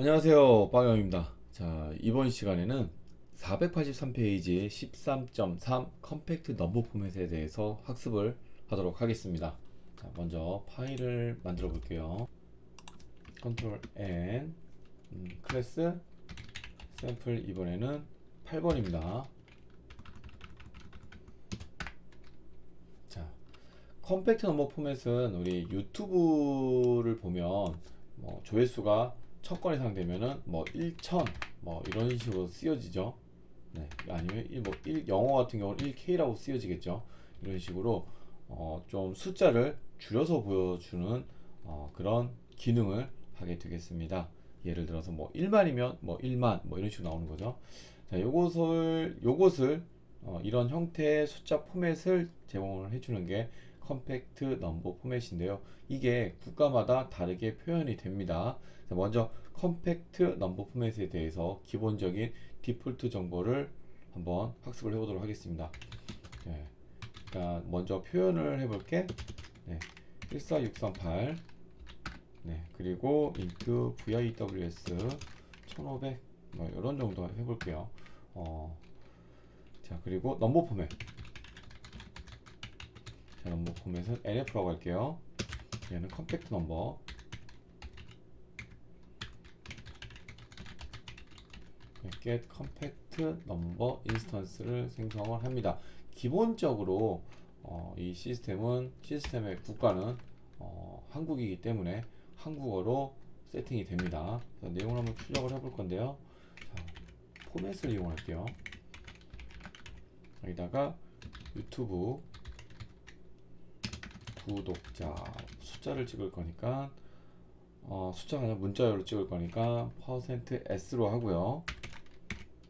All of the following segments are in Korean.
안녕하세요. 빵영입니다. 자, 이번 시간에는 483페이지 13.3 컴팩트 넘버 포맷에 대해서 학습을 하도록 하겠습니다. 자, 먼저 파일을 만들어 볼게요. 컨트롤 N 음, 클래스 샘플 이번에는 8번입니다. 자, 컴팩트 넘버 포맷은 우리 유튜브를 보면 뭐 조회수가 천 건 이상 되면은 뭐 1천 뭐 이런 식으로 쓰여지죠. 네. 아니면 일- 뭐 1, 영어 같은 경우는 1K라고 쓰여지겠죠. 이런 식으로 어, 좀 숫자를 줄여서 보여주는 어, 그런 기능을 하게 되겠습니다. 예를 들어서 뭐 1만이면 뭐 1만 뭐 이런 식으로 나오는 거죠. 자, 요것을 요것을 어, 이런 형태의 숫자 포맷을 제공을 해주는 게 컴팩트 넘버 포맷인데요. 이게 국가마다 다르게 표현이 됩니다. 자, 먼저 컴팩트 넘버 포맷에 대해서 기본적인 디폴트 정보를 한번 학습을 해보도록 하겠습니다. 네. 일단 먼저 표현을 해볼게. 네. 14638 네. 그리고 int viws 1500 뭐 이런 정도 해볼게요. 어, 자 그리고 넘버 포맷 자 넘버 포맷은 nf라고 할게요. 얘는 컴팩트 넘버 네, get compact number instance를 생성을 합니다. 기본적으로 어, 이 시스템은 시스템의 국가는 어, 한국이기 때문에 한국어로 세팅이 됩니다. 내용을 한번 출력을 해볼 건데요. 자, 포맷을 이용할게요. 여기다가 유튜브 구독자 숫자를 찍을 거니까 어, 숫자가 아니라 문자열로 찍을 거니까 퍼센트 %s로 하고요.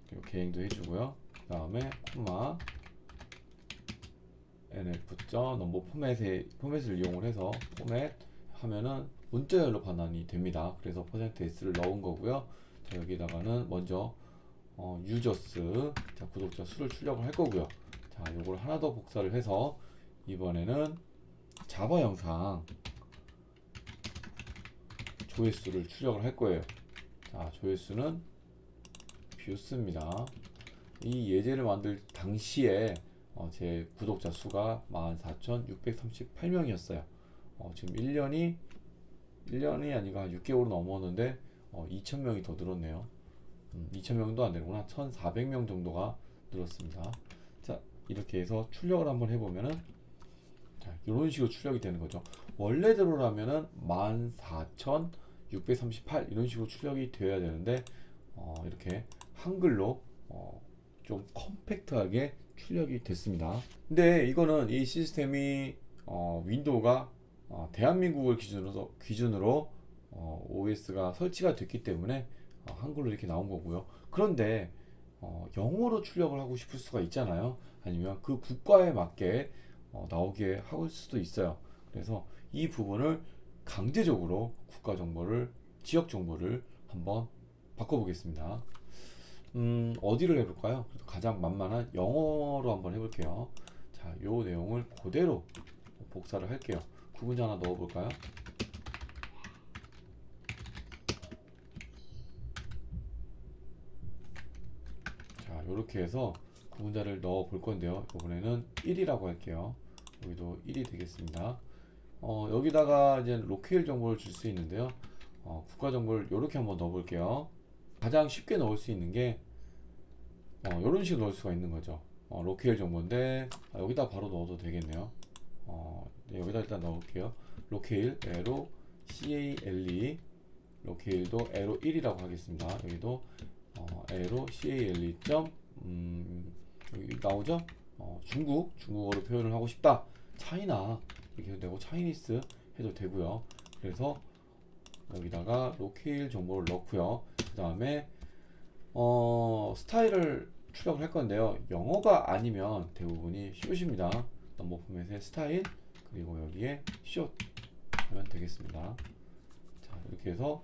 그리고 개행도 해주고요. 그 다음에 코마 nf 넘버 포맷에 포맷을 이용을 해서 포맷 하면은 문자열로 반환이 됩니다. 그래서 퍼센트 %s를 넣은 거고요. 자, 여기다가는 먼저 어, 유저스 자, 구독자 수를 출력을 할 거고요. 자, 요걸 하나 더 복사를 해서 이번에는 자바 영상 조회수를 출력을 할 거예요. 자, 조회수는 뷰스입니다. 이 예제를 만들 당시에 어, 제 구독자 수가 14,638명이었어요. 어, 지금 1년이 1년이 아니가 6개월 넘었는데 어, 2,000명이 더 늘었네요. 음, 2,000명도 안 되는구나. 1,400명 정도가 늘었습니다. 자, 이렇게 해서 출력을 한번 해보면은 자, 이런 식으로 출력이 되는 거죠. 원래대로라면은 14,638 이런 식으로 출력이 되어야 되는데 어, 이렇게 한글로 어, 좀 컴팩트하게 출력이 됐습니다. 근데 이거는 이 시스템이 어, 윈도우가 어, 대한민국을 기준으로 기준으로 어, OS가 설치가 됐기 때문에 어, 한글로 이렇게 나온 거고요. 그런데 어, 영어로 출력을 하고 싶을 수가 있잖아요. 아니면 그 국가에 맞게 어, 나오게 할 수도 있어요. 그래서 이 부분을 강제적으로 국가 정보를 지역 정보를 한번 바꿔보겠습니다. 음, 어디를 해볼까요? 가장 만만한 영어로 한번 해볼게요. 자, 요 내용을 그대로 복사를 할게요. 구문자 하나 넣어볼까요? 자, 이렇게 해서 구 문자를 넣어 볼 건데요. 이번에는 1이라고 할게요. 여기도 1이 되겠습니다. 어, 여기다가 이제 로케일 정보를 줄 수 있는데요. 어, 국가 정보를 이렇게 한번 넣어 볼게요. 가장 쉽게 넣을 수 있는 게 어, 이런 식으로 넣을 수가 있는 거죠. 어, 로케일 정보인데 아, 여기다 바로 넣어도 되겠네요. 어, 네, 여기다 일단 넣을게요. 로케일 에로 CALE 로케일도 에로 1이라고 하겠습니다. 여기도 어, 에로 CALE 점 음, 나오죠? 어, 중국 중국어로 표현을 하고 싶다. 차이나 이렇게 해도 되고 차이니스 해도 되고요. 그래서 여기다가 로케일 정보를 넣고요. 그 다음에 어, 스타일을 출력을 할 건데요. 영어가 아니면 대부분이 숏입니다. 넘버 포맷의 스타일 그리고 여기에 숏 하면 되겠습니다. 자 이렇게 해서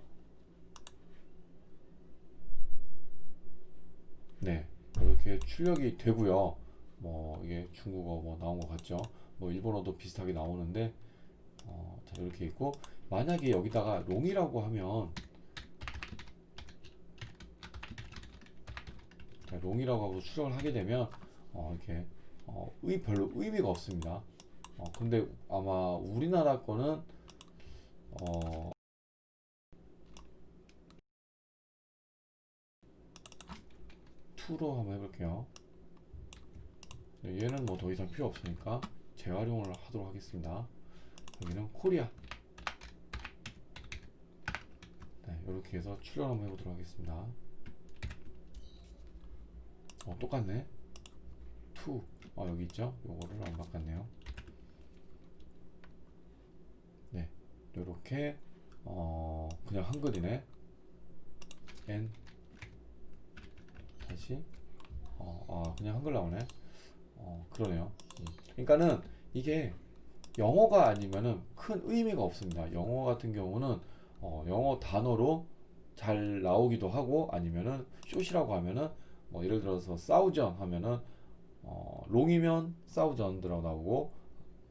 네 이렇게 출력이 되고요. 뭐 이게 중국어 뭐 나온 것 같죠. 뭐 일본어도 비슷하게 나오는데 어, 자 이렇게 있고 만약에 여기다가 롱이라고 하면 자, 롱이라고 하고 출력을 하게 되면 어, 이렇게 어, 의, 별로 의미가 없습니다. 어, 근데 아마 우리나라 거는 어, 투로 한번 해볼게요. 네, 얘는 뭐 더 이상 필요 없으니까 재활용을 하도록 하겠습니다. 여기는 코리아. 네, 이렇게 해서 출력 한번 해보도록 하겠습니다. 어, 똑같네. 투. 어, 여기 있죠? 요거를 안 바꿨네요. 네, 요렇게 어, 그냥 한글이네. N 다시 어, 아, 그냥 한글 나오네. 어, 그러네요. 음. 그러니까는 이게 영어가 아니면은 큰 의미가 없습니다. 영어 같은 경우는 어, 영어 단어로 잘 나오기도 하고 아니면은 숏이라고 하면은 뭐 예를 들어서 사우전 하면은 어, 롱이면 사우전드라고 나오고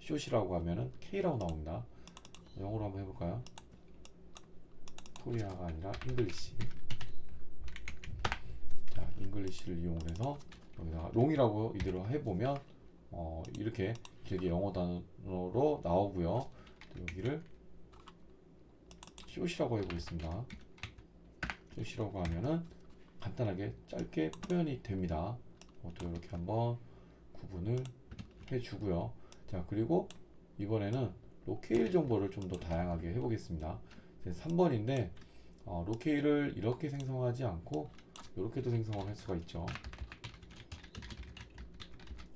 숏이라고 하면은 K라고 나옵니다. 영어로 한번 해볼까요? 코리아가 아니라 잉글리시. 자, 잉글리시를 이용해서 여기다가 롱이라고 이대로 해보면 어, 이렇게 길게 영어 단어로 나오고요. 또 여기를 숏이라고 해보겠습니다. 숏이라고 하면은 간단하게 짧게 표현이 됩니다. 어, 또 이렇게 한번 구분을 해주고요. 자 그리고 이번에는 로케일 정보를 좀 더 다양하게 해보겠습니다. 이제 3번인데 어, 로케일을 이렇게 생성하지 않고 이렇게도 생성을 할 수가 있죠.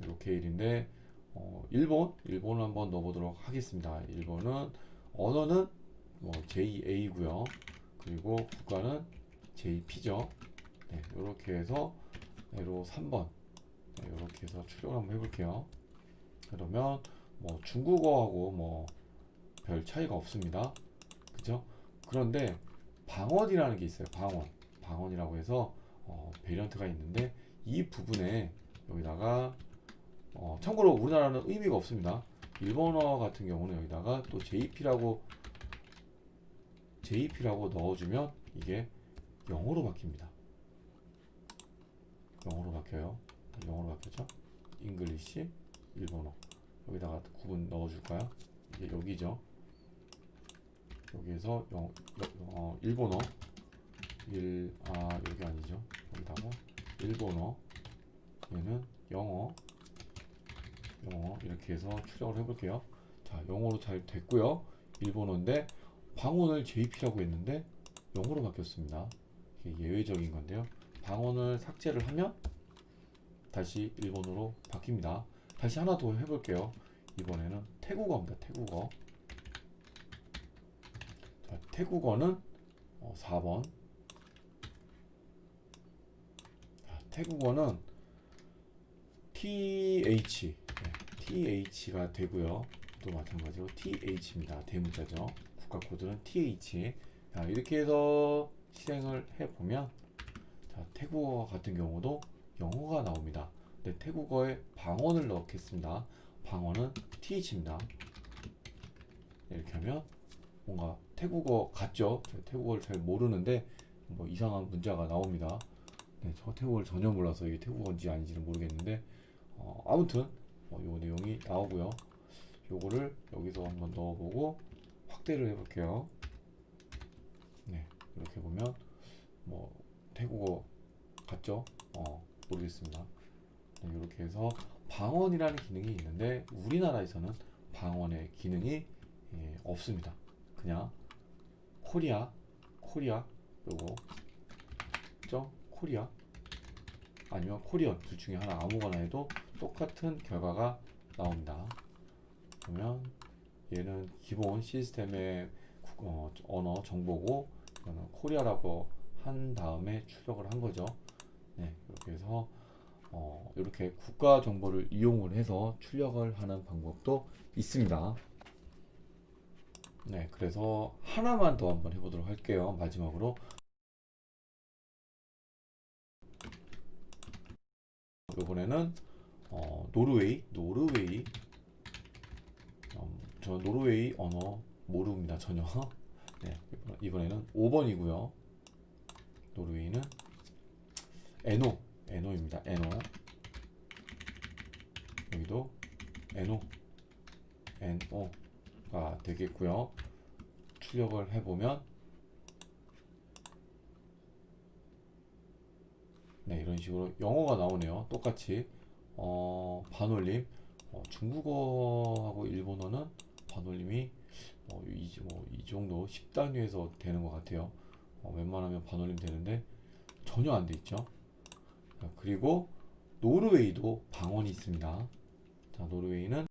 로케일인데 어, 일본 일본을 한번 넣어보도록 하겠습니다. 일본은 언어는 뭐 JA고요. 그리고 국가는 JP죠. 네, 이렇게 해서 예로 3번 네, 이렇게 해서 출력을 한번 해볼게요. 그러면 뭐 중국어하고 뭐 별 차이가 없습니다. 그죠? 그런데 방언이라는 게 있어요. 방언. 방언이라고 해서 어, 베리언트가 있는데 이 부분에 여기다가 어, 참고로 우리나라는 의미가 없습니다. 일본어 같은 경우는 여기다가 또 JP라고 JP라고 넣어주면 이게 영어로 바뀝니다. 영어로 바뀌어요. 영어로 바뀌었죠? 잉글리시, 일본어. 여기다가 구분 넣어줄까요? 이게 여기죠. 여기에서 영, 여- 어, 일본어. 일, 아, 여기 아니죠. 여기다가 일본어. 얘는 영어. 영어. 이렇게 해서 출력을 해볼게요. 자, 영어로 잘 됐고요. 일본어인데, 방언을 JP라고 했는데, 영어로 바뀌었습니다. 예외적인 건데요. 방언을 삭제를 하면 다시 일본어로 바뀝니다. 다시 하나 더 해볼게요. 이번에는 태국어입니다. 태국어. 자, 태국어는 어, 4번. 자, 태국어는 TH, 네, TH가 되고요. 또 마찬가지로 TH입니다. 대문자죠. 국가 코드는 TH. 자, 이렇게 해서 실행을 해보면 자, 태국어 같은 경우도 영어가 나옵니다. 네, 태국어에 방언을 넣겠습니다. 방언은 TH입니다. 이렇게 하면 뭔가 태국어 같죠? 태국어를 잘 모르는데 뭐 이상한 문자가 나옵니다. 네, 저 태국어를 전혀 몰라서 이게 태국어인지 아닌지는 모르겠는데 어, 아무튼 어, 요 내용이 나오고요. 요거를 여기서 한번 넣어보고 확대를 해볼게요. 네, 이렇게 보면 뭐 태국어 같죠? 어, 모르겠습니다. 네, 이렇게 해서 방언이라는 기능이 있는데 우리나라에서는 방언의 기능이 예, 없습니다. 그냥 코리아, 코리아 요거 죠? 코리아 아니면 코리언 둘 중에 하나 아무거나 해도 똑같은 결과가 나옵니다. 그러면 얘는 기본 시스템의 국- 어, 언어 정보고 이거는 코리아라고 한 다음에 출력을 한 거죠. 네, 이렇게 해서 어, 이렇게 국가 정보를 이용을 해서 출력을 하는 방법도 있습니다. 네, 그래서 하나만 더 한번 해보도록 할게요. 마지막으로 이번에는 어, 노르웨이, 노르웨이. 음, 저 노르웨이 언어 모릅니다 전혀. 네, 이번- 이번에는 5번이고요. 노르웨이는 에노, NO입니다. NO 여기도 NO NO 가 되겠고요. 출력을 해보면 네 이런 식으로 영어가 나오네요. 똑같이 어, 반올림 어, 중국어하고 일본어는 반올림이 어, 이, 뭐, 이 정도 10단위에서 되는 것 같아요. 어, 웬만하면 반올림 되는데 전혀 안 돼 있죠. 자, 그리고 노르웨이도 방언이 있습니다. 자, 노르웨이는